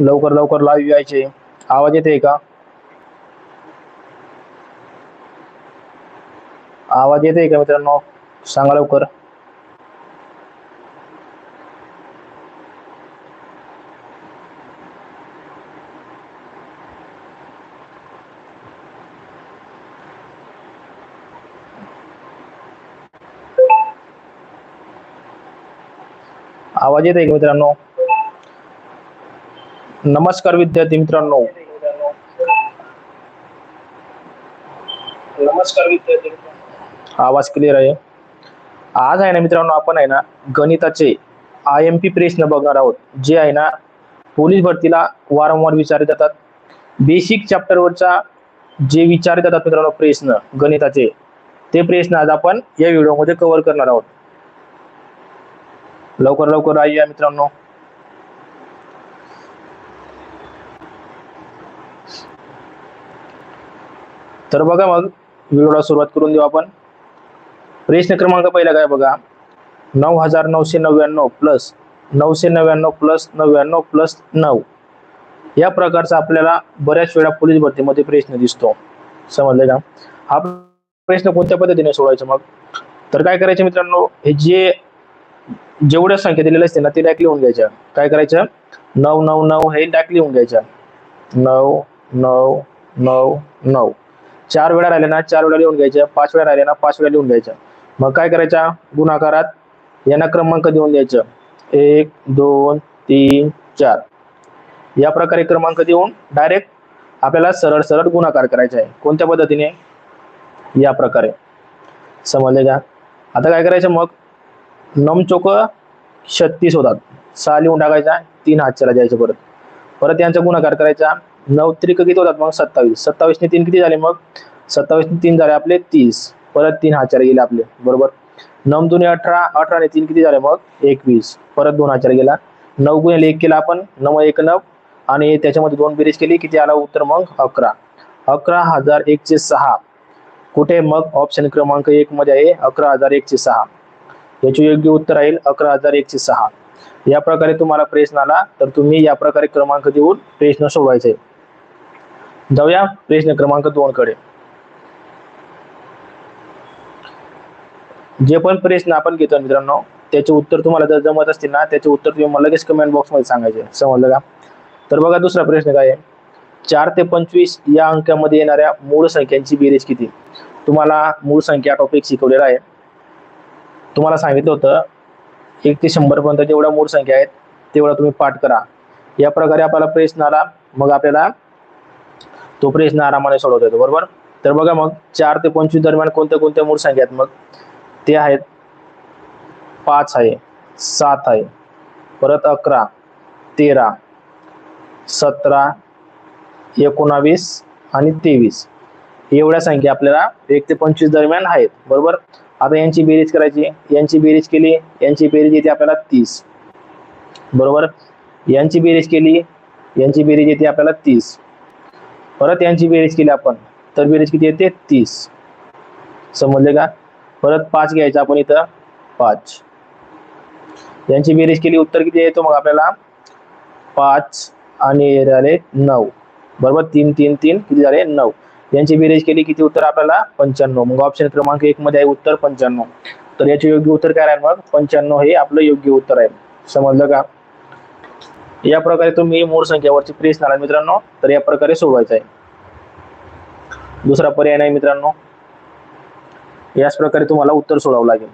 लवकर लवकर लाईव्ह यायचे. आवाज येते का? आवाज येते का मित्रांनो? सांगा लवकर. आवाज येते का मित्रांनो? नमस्कार विद्यार्थी मित्रांनो. नमस्कार विद्यार्थी आवाज क्लिअर आहे? आज आहे ना मित्रांनो आपण आहे ना गणिताचे आय एम पी प्रश्न बघणार आहोत. जे आहे ना पोलीस भरतीला वारंवार विचारले जातात. बेसिक चॅप्टरवरचा जे विचारले जातात मित्रांनो प्रश्न गणिताचे ते प्रश्न आज आपण या व्हिडिओमध्ये कव्हर करणार आहोत. लवकर लवकर या मित्रांनो. तर बघा मग व्हिडिओला सुरुवात करून देऊ आपण. प्रश्न क्रमांक पहिला काय बघा? नऊ हजार नऊशे नव्याण्णव प्लस नऊशे नव्याण्णव प्लस नव्याण्णव प्लस नऊ. या प्रकारचा आपल्याला बऱ्याच वेळा पोलीस भरतीमध्ये प्रश्न दिसतो. समजले का? हा प्रश्न कोणत्या पद्धतीने सोडवायचा मग? तर काय करायचं मित्रांनो? हे जे जेवढ्या संख्या दिलेल्या असते ना ते डायरेक्ट लिहून घ्यायच्या. काय करायचं? नऊ नऊ नऊ हे डायरेक्ट लिहून घ्यायच्या. नऊ नऊ नऊ नऊ. चार वेळा राहिल्या ना चार वेळा लिहून घ्यायच्या पाच वेळा राहिल्या ना पाच वेळा लिहून घ्यायच्या. मग काय करायच्या गुणाकारात यांना क्रमांक देऊन द्यायचं. एक दोन तीन चार. या प्रकारे क्रमांक देऊन डायरेक्ट आपल्याला सरळ सरळ गुणाकार करायचा आहे. कोणत्या पद्धतीने? या प्रकारे. समजले का? आता काय करायचं मग? नम चोक छत्तीस होतात सहा लिहून टाकायचा तीन हातच्याला द्यायचं परत. परत यांचा गुणाकार करायचा. नऊ त्रिक किती होतात मग सत्तावीस. सत्तावीसने तीन किती झाले मग? सत्तावीसने तीन झाले आपले तीस. परत तीन हाचार गेले आपले. बरोबर? नऊ दुने अठरा अठराने तीन किती झाले मग? एकवीस. परत दोन हजार गेला. नऊ गुण्याला एक केला आपण. नऊ एक नऊ. आणि त्याच्यामध्ये दोन बेरीज केली. किती आला उत्तर मग? अकरा. अकरा हजार एकशे सहा. कुठे मग? ऑप्शन क्रमांक एक मध्ये आहे. अकरा हजार एकशे सहा. याचे योग्य उत्तर राहील अकरा हजार एकशे सहा. या प्रकारे तुम्हाला प्रश्न आला तर तुम्ही या प्रकारे क्रमांक देऊन प्रश्न सोडवायचे. जाऊया. प्रश्न क्रमांक दोन कडे. जे पण प्रश्न आपण घेतो मित्रांनो त्याचे उत्तर तुम्हाला जर जमत असतील ना त्याचे उत्तर तुम्ही मला लगेच कमेंट बॉक्समध्ये सांगायचे. समजलं का? तर बघा दुसरा प्रश्न काय आहे? चार ते पंचवीस या अंकामध्ये येणाऱ्या मूळ संख्यांची बेरीज किती? तुम्हाला मूळ संख्या टॉपिक शिकवलेला आहे. तुम्हाला सांगितलं होतं एक ते शंभर पर्यंत जेवढ्या मूळ संख्या आहेत तेवढा तुम्ही पाठ करा. या प्रकारे आपल्याला प्रश्न आला. मग आपल्याला तो प्रश्न आरामाने सोडवता येतो बरोबर? तर बघा मग चार ते पंचवीस दरम्यान कोणत्या कोणत्या मूळ संख्या आहेत मग? ते आहेत पाच आहे सात आहे परत अकरा तेरा सतरा एकोणावीस आणि तेवीस. एवढ्या संख्या आपल्याला एक ते पंचवीस दरम्यान आहेत बरोबर? आता यांची बेरीज करायची. यांची बेरीज केली यांची बेरीज येते आपल्याला तीस. बरोबर? यांची बेरीज केली यांची बेरीज येते आपल्याला तीस. परत यांची बेरीज केली आपण तर बेरीज किती येते? तीस. समजले का? परत पाच घ्यायचं आपण इथं पाच. यांची बेरीज केली उत्तर किती येतो मग आपल्याला? पाच आणि झाले नऊ. बरोबर? तीन तीन तीन किती झाले? नऊ. यांची बेरीज केली किती उत्तर आपल्याला? पंच्याण्णव. मग ऑप्शन क्रमांक एक मध्ये आहे उत्तर पंच्याण्णव. तर याचे योग्य उत्तर काय राहील मग? पंच्याण्णव हे आपलं योग्य उत्तर आहे. समजलं का? या प्रकारे तुम्ही मूळ संख्यावरची प्रेस आला मित्रांनो तर या प्रकारे सोडवायचं आहे. दुसरा पर्याय नाही मित्रांनो. याच प्रकारे तुम्हाला उत्तर सोडावं लागेल.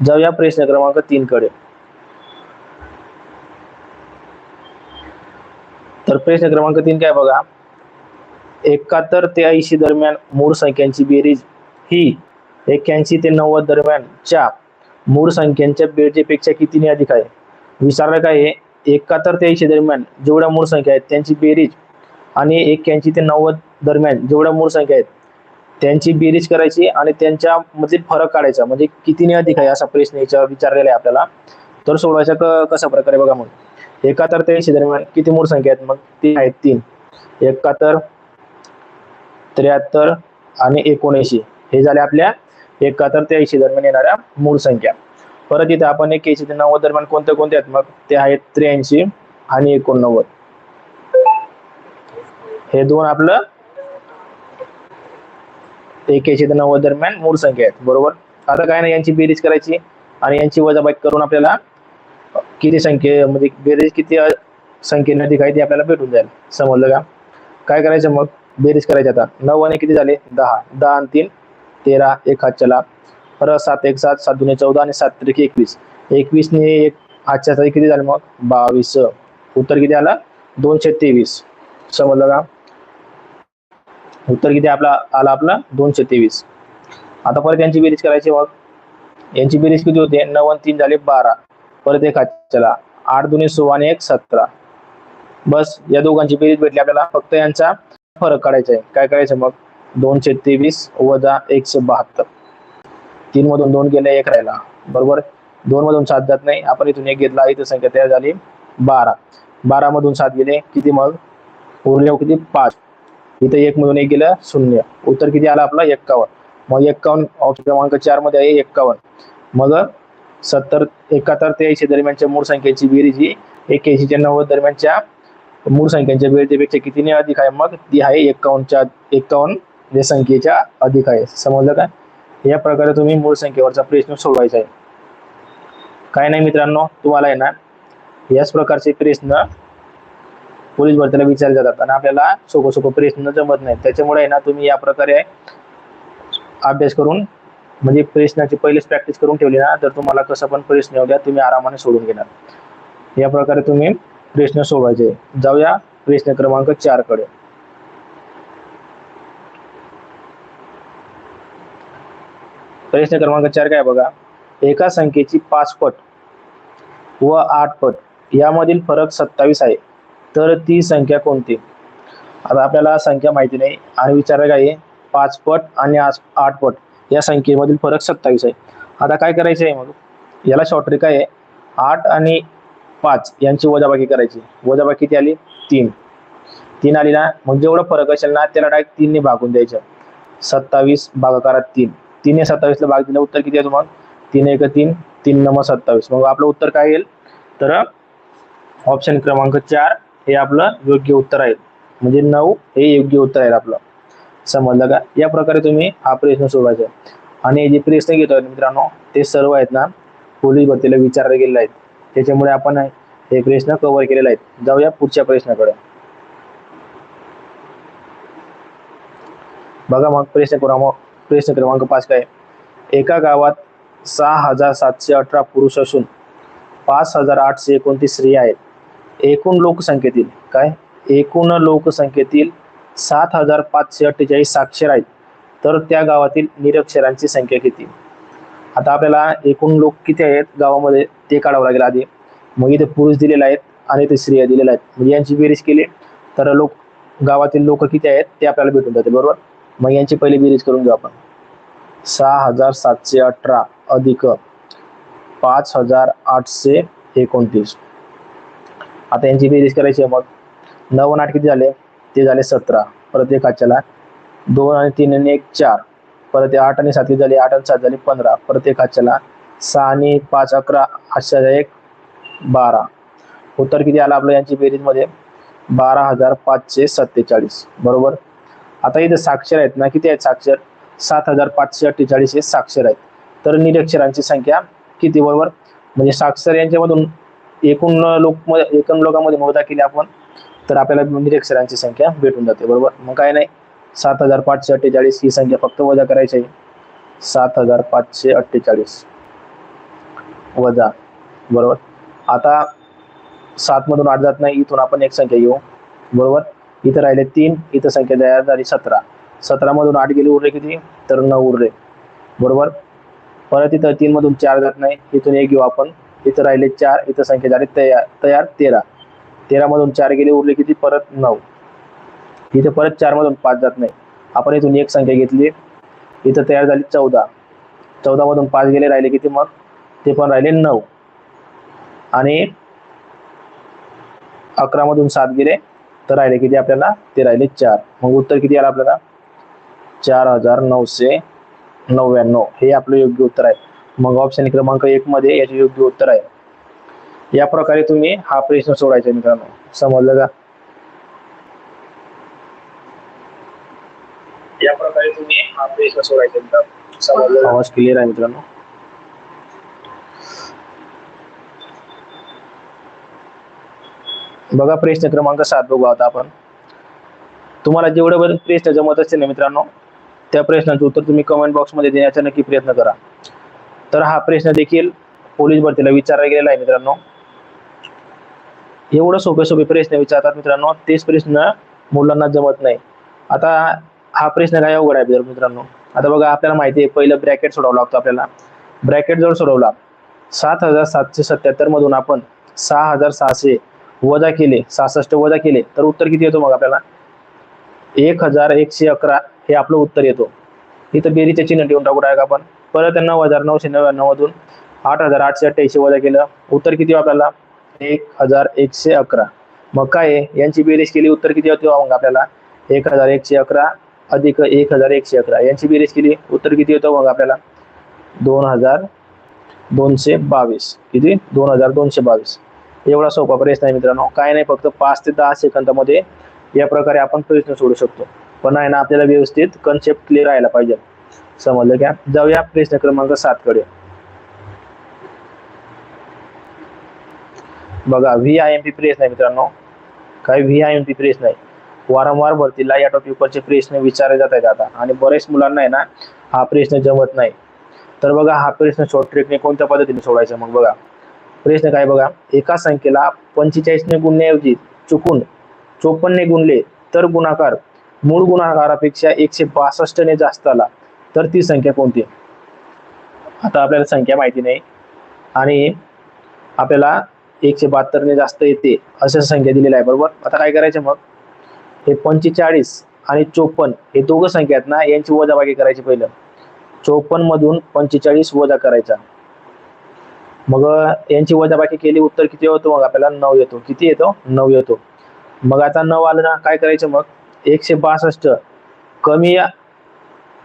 जाऊया प्रश्न क्रमांक तीन कडे. तर प्रश्न क्रमांक तीन काय बघा? एकाहत्तर ते ऐंशी दरम्यान मूळ संख्यांची बेरीज ही एक्क्याऐंशी ते नव्वद दरम्यानच्या मूळ संख्यांच्या बेरजेपेक्षा कितीने अधिक आहे? विचारलं काय आहे एकाहत्तर ते दरम्यान जेवढ्या मूळ संख्या आहेत त्यांची बेरीज आणि एक्क्याऐंशी ते नव्वद दरम्यान जेवढ्या मूळ संख्या आहेत त्यांची बेरीज करायची आणि त्यांच्या मध्ये फरक काढायचा. म्हणजे कितीने अधिक आहे असा प्रश्न याच्यावर विचारलेला आहे आपल्याला. तर सोडवायचा कशा प्रकारे बघा मग. एकाहत्तर ते ऐंशी दरम्यान किती मूळ संख्या आहेत मग? ती आहेत तीन. एकाहत्तर त्र्याहत्तर आणि एकोणऐंशी. हे झाले आपल्या एकाहत्तर ते ऐंशी दरम्यान येणाऱ्या मूळ संख्या. परत इथे आपण एक्याऐंशी ते नव्वद दरम्यान कोणत्या कोणत्या आहेत? मग ते आहेत त्र्याऐंशी आणि एकोणनव्वद. हे दोन आपलं एक्याऐंशी ते नव्वद दरम्यान मूळ संख्या आहेत. बरोबर? आता काय नाही यांची बेरीज करायची आणि यांची वजाबाकी करून आपल्याला किती संख्ये म्हणजे बेरीज किती संख्येने अधिक आहे ते आपल्याला भेटून जाईल. समजलं का? काय करायचं मग? बेरीज करायची आता. नऊ आणि किती झाले? दहा. दहा आणि तीन. तेरा एक हात चला. परत सात एक सात सात दुने चौदा आणि सात त्रिक एकवीस. एकवीसने एक आजच्या तारीख किती झाली मग? बावीस. उत्तर किती आला? दोनशे तेवीस. समजलं का? उत्तर किती आपला आला आपला? दोनशे तेवीस. आता परत यांची बेरीज करायची मग. यांची बेरीज किती होते? नऊ आणि तीन झाले बारा. परत एक चला आठ दोन्ही सोळा आणि एक सतरा. बस या दोघांची बेरीज भेटली. आपल्याला फक्त यांचा फरक काढायचा आहे. काय करायचं मग? दोनशे तेवीस वजा एकशे बहात्तर. तीन मधून दोन गेले एक राहिला. बरोबर? दोन मधून सात जात नाही. आपण इथून एक घेतला इथं संख्या तयार झाली बारा. बारा मधून सात गेले किती मग? उरले हो किती? पाच. इथं एक मधून एक गेलं शून्य. उत्तर किती आला आपला? एक्कावन्न. मग एक्कावन्न ऑप्शन क्रमांक चारमध्ये आहे एक्कावन्न. मग सत्तर एकाहत्तर ते ऐंशी दरम्यानच्या मूळ संख्येची बेरीज ही एक्याऐंशी ते नव्वद दरम्यानच्या मूळ संख्यांच्या बेरजेपेक्षा कितीने अधिक आहे? मग ती आहे एक्कावन्नच्या एक्कावन्न या संख्येच्या अधिक आहे. समजलं का? या प्रकारे तुम्ही मूळ संख्येवरचा प्रश्न सोडवायचा आहे. काय नाही मित्रांनो तुम्हाला आहे ना याच प्रकारचे प्रश्न पोलीस भरतीला विचारले जातात आणि आपल्याला सोपं सोपं प्रश्न जमत नाही त्याच्यामुळे आहे ना तुम्ही या प्रकारे अभ्यास करून म्हणजे प्रश्नाची पहिलेच प्रॅक्टिस करून ठेवली ना तर तुम्हाला कसं पण प्रश्न येऊ द्या तुम्ही आरामाने सोडून घेणार. या प्रकारे तुम्ही प्रश्न सोडवायचे. जाऊया प्रश्न क्रमांक चार प्रश्न क्रमांक चार काय बघा? एका संख्येची पाच पट व आठ पट यामधील फरक सत्तावीस आहे. तर ती संख्या कोणती? आता आपल्याला संख्या माहिती नाही आणि विचारायला काय आहे? पाच पट आणि आठ पट या संख्येमधील फरक सत्तावीस आहे. आता काय करायचं आहे मग? याला शॉर्टरी काय आहे. आठ आणि पाच यांची वजाबाकी करायची. वजाबाकी किती आली? तीन. तीन आली ना? मग जेवढं फरक असेल ना त्याला डायरेक्ट तीनने भागून द्यायचं. सत्तावीस भागाकारात तीन. तीन सत्तावीसला भाग दिलं. उत्तर किती आहे मग तीन एक तीन तीन नंबर सत्तावीस. मग आपलं उत्तर काय येईल? तर ऑप्शन क्रमांक चार हे आपलं योग्य उत्तर आहे. म्हणजे नऊ हे योग्य उत्तर आहे आपलं. समजलं का? या प्रकारे तुम्ही हा प्रश्न सोडवायचा आणि जे प्रश्न घेतोय मित्रांनो ते सर्व आहेत ना पोलीस भरतीला विचारले गेलेले आहेत. त्याच्यामुळे आपण हे प्रश्न कव्हर केलेले आहेत. जाऊया पुढच्या प्रश्नाकडे. बघा मग प्रश्न क्रमांक प्रश्न क्रमांक पाच काय? एका गावात सहा हजार सातशे अठरा पुरुष असून पाच हजार आठशे एकोणतीस स्त्रिया आहेत. एकूण लोकसंख्येतील काय? एकूण लोकसंख्येतील सात हजार पाचशे अठ्ठेचाळीस साक्षर आहेत. तर त्या गावातील निरक्षरांची संख्या किती? आता आपल्याला एकूण लोक किती आहेत? गावामध्ये ते काढावं लागेल आधी. मग इथे पुरुष दिलेले आहेत आणि ते स्त्रिया दिलेल्या आहेत. म्हणजे यांची बेरीज केली. तर लोक गावातील लोक किती आहेत ते आपल्याला भेटून जाते बरोबर? मग यांची पहिली बेरीज करून घेऊ आपण. सहा हजार सातशे अठरा अधिक पाच हजार आठशे एकोणतीस. आता यांची बेरीज करायची आहे मग. नऊ आणि आठ किती झाले? ते झाले सतरा. परत एक दोन आणि तीन आणि एक चार. परत ते आठ आणि सात किती झाले? आठ आणि सात झाले पंधरा. परत एक सहा आणि पाच अकरा आठशे एक बारा. उत्तर किती आलं आपलं यांची बेरीजमध्ये? बारा हजार पाचशे सत्तेचाळीस. बरोबर? आता इथे साक्षर आहेत ना किती आहेत साक्षर? सात हजार पाचशे अठ्ठेचाळीस हे साक्षर आहेत. तर निरक्षरांची संख्या किती बरोबर? म्हणजे साक्षर यांच्यामधून एकूण लोक एकूण लोकांमध्ये मोजा केली आपण तर आपल्याला निरक्षरांची संख्या भेटून जाते बरोबर? मग काय नाही सात हजार पाचशे अठ्ठेचाळीस ही संख्या फक्त वजा करायची आहे. सात हजार पाचशे अठ्ठेचाळीस वजा बरोबर? आता सात मधून आठ जात नाही इथून आपण एक संख्या घेऊ बरोबर? इथं राहिले तीन इथं संख्या तयार झाली सतरा. सतरा मधून आठ गेले उरले किती? तर नऊ उरले. बरोबर? परत इथं तीन मधून चार जात नाही. इथून एक घेऊ आपण. इथं राहिले चार इथं संख्या झाली तयार तयार तेरा. तेरा मधून चार गेले उरले किती? परत नऊ. इथं परत चार मधून पाच जात नाही. आपण इथून एक संख्या घेतली. इथं तयार झाली चौदा. चौदा मधून पाच गेले राहिले किती मग? ते पण राहिले नऊ. आणि अकरा मधून सात गेले. तर राहिले किती आपल्याला? ते राहिले चार. मग उत्तर किती आलं आपल्याला? चार हजार नऊशे नव्याण्णव. हे आपलं योग्य उत्तर आहे. मग ऑप्शन क्रमांक एक मध्ये याचे योग्य उत्तर आहे. या प्रकारे तुम्ही हा प्रश्न सोडायचा मित्रांनो. समजलं का? या प्रकारे तुम्ही हा प्रश्न सोडायचा मित्रांनो. समजलं आवाज क्लिअर आहे मित्रांनो. बघा प्रश्न क्रमांक सात बघू आता आपण. तुम्हाला जेवढे पर्यंत प्रश्न जमत असतील ना मित्रांनो त्या प्रश्नाचं उत्तर तुम्ही कमेंट बॉक्समध्ये देण्याचा नक्की प्रयत्न करा. तर हा प्रश्न देखील पोलीस भरतीला विचारला गेलेला आहे मित्रांनो. एवढं सोपे सोपे प्रश्न विचारतात मित्रांनो तेच प्रश्न मुलांना जमत नाही. आता हा प्रश्न काय अवघड आहे मित्रांनो आता बघा आपल्याला माहिती आहे पहिलं ब्रॅकेट सोडावं लागतो आपल्याला. ब्रॅकेट जर सोडवला सात हजार सातशे सत्याहत्तर मधून आपण सहा हजार सहाशे वजा केले सहासष्ट वजा केले तर उत्तर किती येतो मग आपल्याला? एक हजार एकशे अकरा हे आपलं उत्तर येतो. इथं बेरीचे चिन्ह ठेवून टाकू टाका आपण. परत नऊ हजार नऊशे नव्याण्णव मधून आठ हजार आठशे अठ्ठ्याऐंशी वजा केलं. उत्तर किती आपल्याला? एक हजार एकशे अकरा मग काय आहे? यांची बेरीज केली उत्तर किती होते मग आपल्याला? एक हजार एकशे अकरा अधिक एक हजार एकशे अकरा यांची बेरीज केली उत्तर किती येतो मग आपल्याला? दोन हजार दोनशे बावीस किती? दोन हजार दोनशे बावीस एवढा सोपा प्रश्न आहे मित्रांनो. काय नाही फक्त पाच ते दहा सेकंदामध्ये या प्रकारे आपण प्रश्न सोडू शकतो. पण आहे ना आपल्याला व्यवस्थित कन्सेप्ट क्लिअर राहायला पाहिजे. समजलं का? जाऊया प्रश्न क्रमांक सात कडे. बघा V I M P press नाही मित्रांनो. काय V I M P press नाही वारंवार भरतीला या टॉपिकवरचे प्रश्न विचारले जात आहेत आता. आणि बरेच मुलांना आहे ना हा प्रश्न जमत नाही. तर बघा हा प्रश्न शॉर्ट ट्रेकने कोणत्या पद्धतीने सोडायचा? मग बघा. प्रश्न काय बघा? एका संख्येला पंचेचाळीसने गुणण्याऐवजी चुकून चोपन्नने गुणले तर गुणाकार मूळ गुणाकारापेक्षा एकशे बासष्टने जास्त आला. तर ती संख्या कोणती? आता आपल्याला संख्या माहिती नाही. आणि आपल्याला एकशे बहात्तरने जास्त येते अशा संख्या दिलेल्या आहे बरोबर? आता काय करायचं मग? हे पंचेचाळीस आणि चोपन्न हे दोघं संख्या आहेत ना यांची वजाबाकी करायची पहिलं. चोपन्न मधून पंचेचाळीस वजा करायचा. मग यांची वजाबाकी केली उत्तर किती होतो? मग आपल्याला नऊ येतो. किती येतो? नऊ येतो. मग आता नऊ आलं ना काय करायचं मग? एकशे बासष्ट. कमी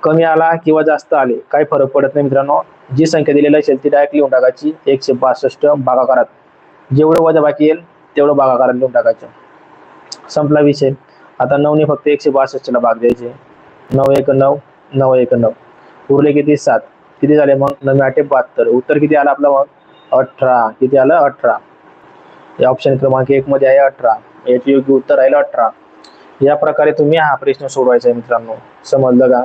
कमी आला किंवा जास्त आले काही फरक पडत नाही मित्रांनो. जी संख्या दिलेली असेल ती डायरेक्ट लिहून टाकायची. एकशे बासष्ट भागाकारात. जेवढं वजाबाकी येईल तेवढं भागाकारात लिहून टाकायचं. संपला विषय. आता नऊने फक्त एकशे बासष्टला भाग द्यायचे. नऊ एक नऊ नऊ एक नऊ. उरले किती? सात. किती झाले मग? नऊ आठे बहात्तर. उत्तर किती आलं आपलं मग? अठरा. किती आलं? अठरा. या ऑप्शन क्रमांक एक मध्ये आहे अठरा. याचे योग्य उत्तर राहिलं अठरा. या प्रकारे तुम्ही हा प्रश्न सोडवायचा आहे मित्रांनो. समजलं का?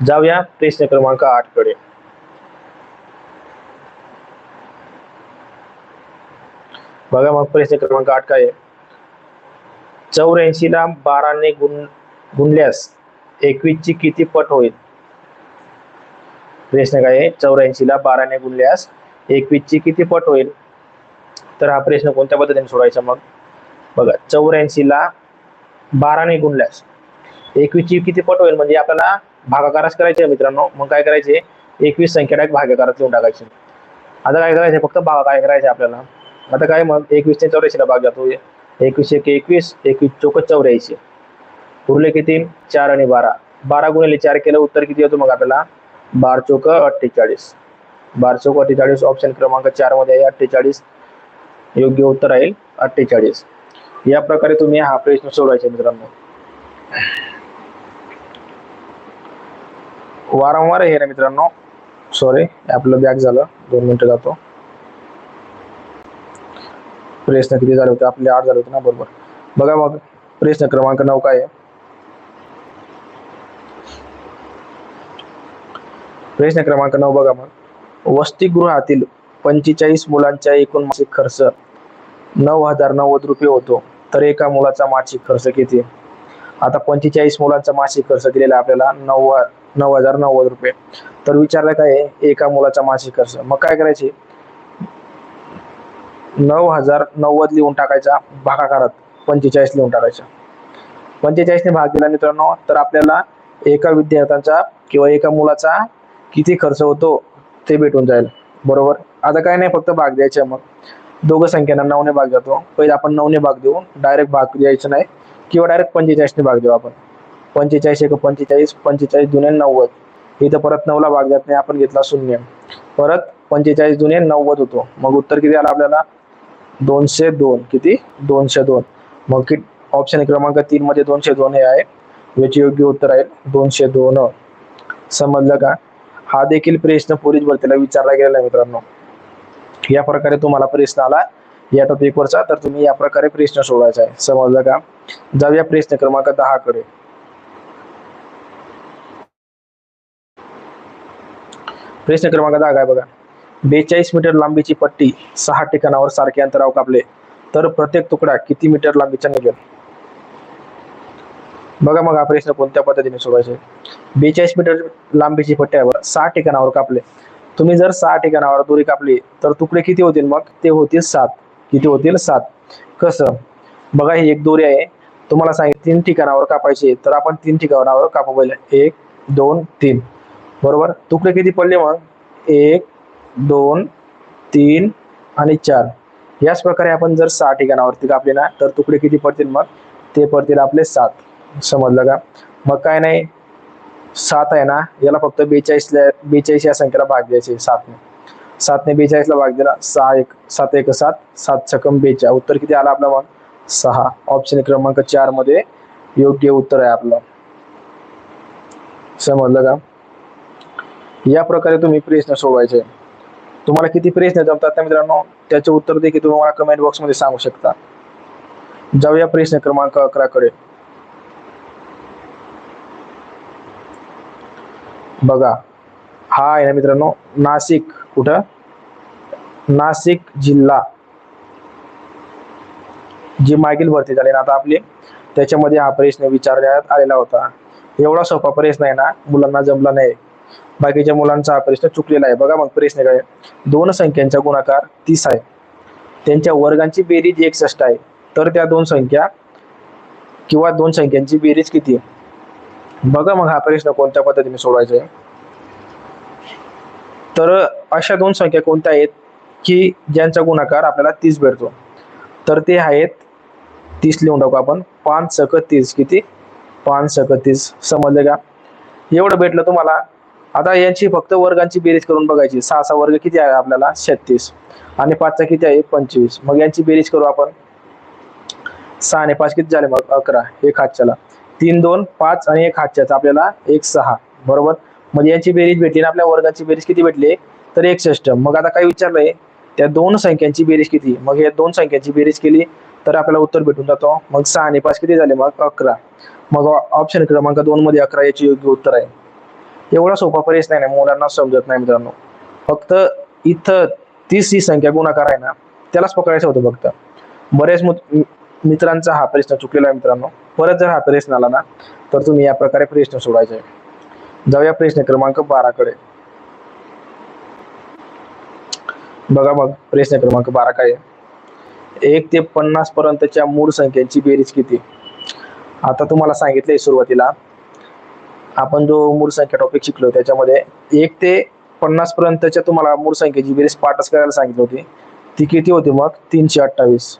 जाऊया प्रश्न क्रमांक आठकडे. बघा मग प्रश्न क्रमांक आठ काय आहे? चौऱ्याऐंशी ला बाराने गुण गुणल्यास एकवीस ची किती पट होईल? प्रश्न काय आहे? चौऱ्याऐंशी ला बाराने गुणल्यास एकवीस ची किती पट होईल? तर हा प्रश्न कोणत्या पद्धतीने सोडायचा मग? बघा चौऱ्याऐंशी ला बाराने गुणल्यास एकवीस ची किती पट होईल? म्हणजे आपल्याला भागाकाराच करायचे मित्रांनो. मग काय करायचे? एकवीस संख्या डायरेक्ट भागाकारात लिहून टाकायची. आता काय करायचं? फक्त भागा काय करायचे आपल्याला. आता काय मग? एकवीस ते चौऱ्याऐंशीला भाग जातो. एकवीस एक एकवीस एकवीस चौक चौऱ्याऐंशी. उरले किती? चार आणि बारा. बारा गुणिले चार केलं उत्तर किती येतो मग आपल्याला? बार चौक अठ्ठेचाळीस. बार चौक अठ्ठेचाळीस ऑप्शन क्रमांक चारमध्ये आहे. अठ्ठेचाळीस योग्य उत्तर राहील अठ्ठेचाळीस. या प्रकारे तुम्ही हा प्रश्न सोडवायचा मित्रांनो. वारंवार हे ना मित्रांनो. सॉरी आपलं बॅग झालं. दोन मिनिटं जातो. प्रश्न किती झाले होते? आपले आठ झाले होते ना बरोबर. बघा मग प्रश्न क्रमांक नऊ काय आहे? प्रश्न क्रमांक नऊ बघा मग. वसतिगृहातील पंचेचाळीस मुलांचा एकूण मासिक खर्च नऊ हजार नव्वद रुपये होतो. तर एका मुलाचा मासिक खर्च किती? आता पंचेचाळीस मुलांचा मासिक खर्च दिलेला आपल्याला नऊ नऊ हजार नव्वद रुपये. तर विचारलं काय एका मुलाचा मासिक खर्च. मग काय करायचे? नऊ हजार नव्वद लिहून टाकायचा. भागाकारात पंचेचाळीस लिहून टाकायचा. पंचेचाळीसने भाग दिला मित्रांनो. तर आपल्याला एका विद्यार्थ्यांचा किंवा एका मुलाचा किती खर्च होतो ते भेटून जाईल. बरोबर? आता काय नाही फक्त भाग द्यायचा मग. दोघं संख्यांना नऊने भाग जातो. पहिले आपण नऊने भाग देऊ. डायरेक्ट भाग द्यायचं नाही. किंवा डायरेक्ट पंचेचाळीसने भाग देऊ आपण. पंचेचाळीस एक पंचेचाळीस पंचेचाळीस दुने नव्वद. इथं परत नऊला भाग जात नाही आपण घेतला शून्य. परत पंचेचाळीस जुने नव्वद होतो. मग उत्तर किती आलं आपल्याला? दोनशे दोन. किती? दोनशे दोन. मग कि ऑप्शन क्रमांक तीन मध्ये दोनशे दोन हे आहे. याचे योग्य उत्तर आहे दोनशे दोन. समजलं का? हा देखील प्रश्न पोलीस भरतीला विचारला गेलेला आहे मित्रांनो. या प्रकारे तुम्हाला प्रश्न आला. या टॉपिकवरचा तर तुम्ही या प्रकारे प्रश्न सोडायचा आहे. समजलं का? जाऊया प्रश्न क्रमांक दहा कडे. प्रश्न क्रमांक दहा काय बघा? बेचाळीस मीटर लांबीची पट्टी सहा ठिकाणावर सारखे अंतराव कापले. तर प्रत्येक तुकडा किती मीटर लांबीचा निघेल? बघा मग हा प्रश्न कोणत्या पद्धतीने सोडवायचे बेचाळीस मीटर लांबीची पट्ट्यावर सहा ठिकाणावर कापले. तुम्ही जर सहा ठिकाणावर दोरी कापली तर तुकडे किती होतील मग? ते होतील सात. किती होतील? सात. कसं? बघा ही एक दोरी आहे. तुम्हाला सांगितलं तीन ठिकाणावर कापायची तर आपण तीन ठिकाणावर कापू पहिले. एक दोन तीन. बरोबर? तुकडे किती पडले मग? एक दोन तीन आणि चार. याच प्रकारे आपण जर सहा ठिकाणावरती कापले ना तर तुकडे किती पडतील मग? ते पडतील आपले सात. समजलं का? मग काय नाही सात आहे ना याला फक्त बेचाळीसला बेचाळीस या संख्येला भाग द्यायचे सातने. सातने बेचाळीसला भाग दिला सहा एक सात एक सात सात सकम बेचा उत्तर किती आलं आपला मग? सहा. ऑप्शन क्रमांक चारमध्ये योग्य उत्तर आहे आपलं. समजलं का? या प्रकारे तुम्ही प्रश्न सोडवायचे. तुम्हाला किती प्रश्न जमतात त्या मित्रांनो त्याचे उत्तर देखील तुम्ही मला कमेंट बॉक्समध्ये सांगू शकता. जाऊया प्रश्न क्रमांक अकरा बघा. हा आहे ना मित्रांनो नाशिक कुठं? नाशिक जिल्हा. जी मागील भरती झाली ना आता आपली त्याच्यामध्ये हा प्रश्न विचारण्यात आलेला होता. एवढा सोपा प्रश्न आहे ना मुलांना जमला नाही. बाकीच्या मुलांचा हा प्रश्न चुकलेला आहे. बघा मग प्रश्न काय? दोन संख्यांचा गुणाकार तीस आहे. त्यांच्या वर्गांची बेरीज एकसष्ट आहे. तर त्या दोन संख्या किंवा दोन संख्यांची बेरीज किती? बघा मग हा प्रश्न कोणत्या पद्धतीने सोडवायचा आहे. तर अशा दोन संख्या कोणत्या आहेत की ज्यांचा गुणाकार आपल्याला तीस भेटतो. तर ते आहेत तीस लिहून टाकू आपण पाच सक तीस किती? पाच सक तीस समजले का? एवढं भेटलं तुम्हाला. आता यांची फक्त वर्गांची बेरीज करून बघायची. सहा सहा वर्ग किती आहे आपल्याला? छत्तीस. आणि पाचचा किती आहे? पंचवीस. मग यांची बेरीज करू आपण. सहा आणि पाच किती झाले? मग अकरा. एक हातच्याला तीन दोन पाच आणि एक हातच्याचा आपल्याला एक सहा. बरोबर? म्हणजे यांची बेरीज भेटली ना आपल्या वर्गाची बेरीज किती भेटली? तर एकसष्ट. मग आता काय विचारलंय? त्या दोन संख्यांची बेरीज किती? मग या दोन संख्यांची बेरीज केली तर आपल्याला उत्तर भेटून जातो. मग सहा आणि पाच किती झाले? मग अकरा. मग ऑप्शन क्रमांक दोन मध्ये अकरा याची योग्य उत्तर आहे. एवढा सोपा प्रश्न नाही ना मुलांना समजत नाही मित्रांनो. फक्त इथं तीस ही संख्या गुणाकार आहे ना त्यालाच पकडायचं होतं फक्त. बरेच मित्रांचा हा प्रश्न चुकलेला आहे मित्रांनो. परत जर हा प्रश्न आला ना तर तुम्ही या प्रकारे प्रश्न सोडायचे जाऊया प्रश्न क्रमांक बारा कडे. बघा मग प्रश्न क्रमांक बारा काय एक ते पन्नास पर्यंतच्या मूळ संख्यांची बेरीज किती? आता तुम्हाला सांगितलंय सुरुवातीला आपण जो मूळ संख्या टॉपिक शिकलो त्याच्यामध्ये एक ते पन्नास पर्यंतच्या तुम्हाला मूळ संख्येची बेरीज पाठच करायला सांगितली होती. ती किती होती मग? तीनशे अठ्ठावीस.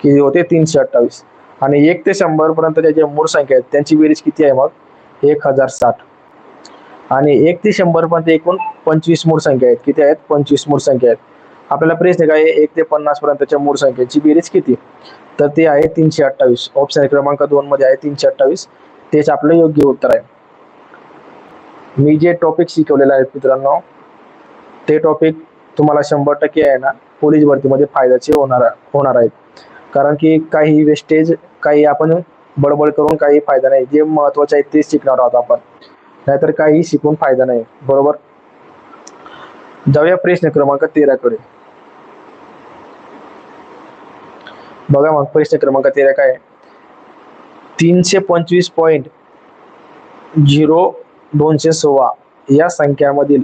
किती होते? तीनशे अठ्ठावीस. आणि एक ते शंभर पर्यंतच्या ज्या मूळ संख्या आहेत त्यांची बेरीज किती आहे मग? एक हजार साठ. आणि एक ते शंभर पर्यंत एकूण पंचवीस मूळ संख्या आहेत. किती आहेत? पंचवीस मूळ संख्या आहेत. आपल्याला प्रश्न काय एक ते पन्नास पर्यंतच्या मूळ संख्येची बेरीज किती? तर ते आहे तीनशे अठ्ठावीस. ऑप्शन क्रमांक दोन मध्ये आहे तीनशे अठ्ठावीस. तेच आपलं योग्य उत्तर आहे. मी जे टॉपिक शिकवलेले आहेत मित्रांनो ते टॉपिक तुम्हाला शंभर टक्के आहे ना पोलीस भरतीमध्ये फायद्याचे होणार होणार आहेत. कारण की काही वेस्टेज काही आपण बडबड करून काही फायदा नाही. जे महत्त्वाचे आहे ते शिकणार आहोत आपण. नाहीतर काही शिकून फायदा नाही. बरोबर? जाऊया प्रश्न क्रमांक तेरा कडे बघा मग प्रश्न क्रमांक तेरा काय तीनशे पंचवीस पॉईंट झिरो दोनशे सोळा. या संख्यामधील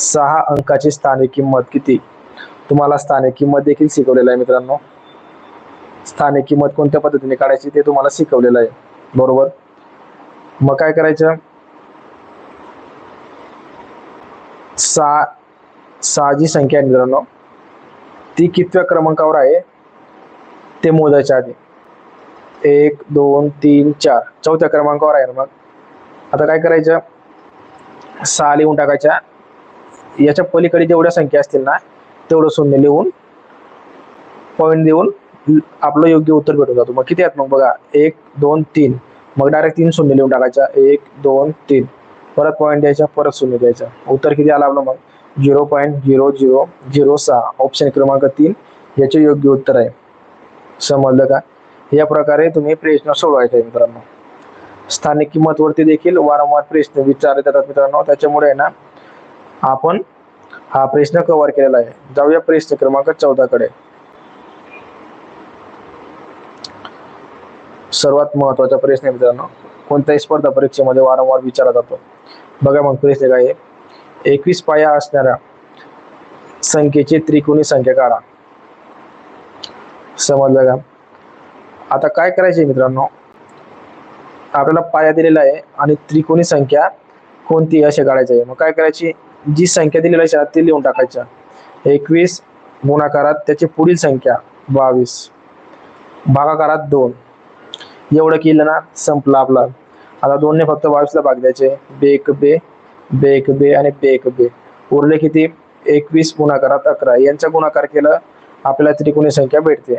सहा अंकाची स्थानिक किंमत किती? तुम्हाला स्थानिक किंमत देखील शिकवलेलं आहे मित्रांनो. स्थानिक किंमत कोणत्या पद्धतीने काढायची ते तुम्हाला शिकवलेलं आहे. बरोबर? मग काय करायचं? सहा सहा जी संख्या आहे मित्रांनो. ती कितव्या क्रमांकावर आहे? ते मोजायच्या आधी. एक दोन तीन चार. चौथ्या क्रमांकावर आहे ना मग? आता काय करायचं? सहा लिहून टाकायच्या. याच्या पलीकडे जेवढ्या संख्या असतील ना तेवढं शून्य लिहून पॉईंट देऊन आपलं योग्य उत्तर भेटून जातो. मग किती आहेत? मग बघा एक दोन तीन. मग डायरेक्ट तीन शून्य लिहून टाकायचा एक दोन तीन. परत पॉईंट द्यायचा परत शून्य द्यायचा उत्तर किती आलं आपलं मग? Zero point zero zero zero सहा. ऑप्शन क्रमांक तीन. याचे योग्य उत्तर आहे. समजलं का? या प्रकारे तुम्ही प्रश्न सोडवायचा आहे मित्रांनो. स्थानिक किंमतवरती देखील वारंवार प्रश्न विचारले जातात मित्रांनो. त्याच्यामुळे ना आपण हा प्रश्न कव्हर केलेला आहे. जाऊया प्रश्न क्रमांक चौदा सर्वात महत्त्वाचा प्रश्न आहे मित्रांनो कोणत्याही स्पर्धा परीक्षेमध्ये वारंवार विचारला जातो. बघा मग प्रश्न काय आहे. एकवीस पाया असणाऱ्या संख्येची त्रिकोणी संख्या काढा. समजलं का? आता काय करायचे मित्रांनो? आपल्याला पाया दिलेला आहे आणि त्रिकोणी संख्या कोणती असे काढायची आहे. मग काय करायची? जी संख्या दिलेली आहे ती लिहून टाकायच्या एकवीस गुणाकारात त्याची पुढील संख्या बावीस. भागाकारात दोन. एवढं केलं ना संपलं आपला. आता दोनने फक्त बावीसला भाग द्यायचे. बेक बे बेक बे आणि बेक बे. उरले किती? एकवीस गुणाकारात अकरा. यांचा गुणाकार केलं आपल्याला त्रिकोणी संख्या भेटते.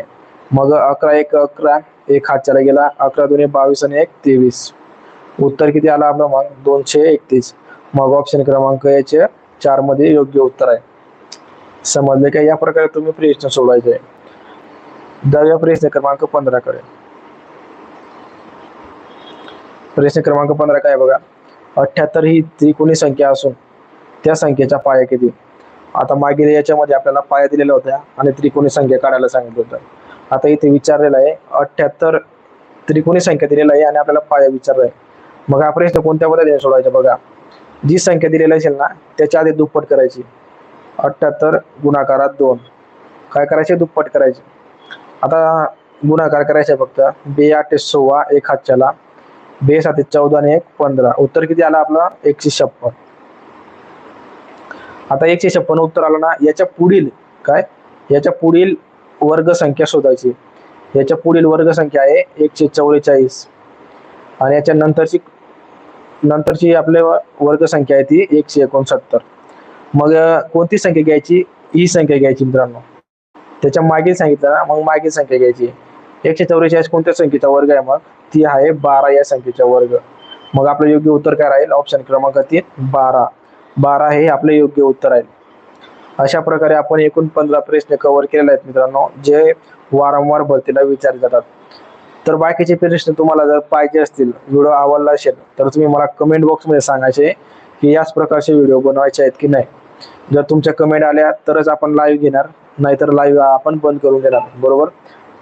मग अकरा एक अकरा एक हातच्याला गेला. अकरा दोन्ही बावीस आणि एक तेवीस. उत्तर किती आला आपला मग? दोनशे एकतीस. मग ऑप्शन क्रमांक याचे चारमध्ये योग्य उत्तर आहे. समजले का? या प्रकारे तुम्ही प्रश्न सोडवायचे. दहाव्या प्रश्न क्रमांक पंधरा कडे प्रश्न क्रमांक पंधरा काय बघा? अठ्याहत्तर ही त्रिकोणी संख्या असून त्या संख्येच्या पाया किती? आता मागील याच्यामध्ये आपल्याला पाया दिलेल्या होत्या आणि त्रिकोणी संख्या काढायला सांगितलं होतं. आता इथे विचारलेलं आहे अठ्याहत्तर त्रिकोणी संख्या दिलेला आहे आणि आपल्याला पाया विचारलाय मग हा प्रश्न कोणत्या पद्धतीने सोडवायचा बघा? जी संख्या दिलेली असेल ना त्याच्या आधी दुप्पट करायची. अठ्याहत्तर गुणाकारात दोन. काय करायचे? दुप्पट करायचे. आता गुणाकार करायचे फक्त. बे आठ सोळा एक हातच्याला बे सात चौदा आणि एक पंधरा. उत्तर किती आलं आपलं? एकशे छप्पन. आता एकशे छप्पन उत्तर आलं ना याच्या पुढील काय? याच्या पुढील वर्ग संख्या शोधायची. याच्या पुढील वर्ग संख्या आहे एकशे चौवेचाळीस आणि याच्या नंतरची नंतरची आपल्या वर्ग संख्या आहे ती एकशे एकोणसत्तर. मग कोणती संख्या घ्यायची? ही संख्या घ्यायची मित्रांनो. त्याच्या मागील सांगितलं ना मग मागील संख्या घ्यायची. एकशे चौवेचाळीस कोणत्या संख्येचा वर्ग आहे मग? ती आहे बारा या संख्येचा वर्ग. मग आपलं योग्य उत्तर काय राहील? ऑप्शन क्रमांक तीन बारा. बारा हे आपलं योग्य उत्तर आहे. अशा प्रकारे आपण एकूण पंधरा प्रश्न कव्हर केलेले आहेत मित्रांनो जे वारंवार भरतीला विचारले जातात. तर बाकीचे प्रश्न तुम्हाला जर पाहिजे असतील व्हिडिओ आवडला असेल तर तुम्ही मला कमेंट बॉक्समध्ये सांगायचे की याच प्रकारचे व्हिडिओ बनवायचे आहेत की नाही. जर तुमच्या कमेंट आल्या तरच आपण लाईव्ह घेणार नाहीतर लाईव्ह आपण बंद करून देणार बरोबर?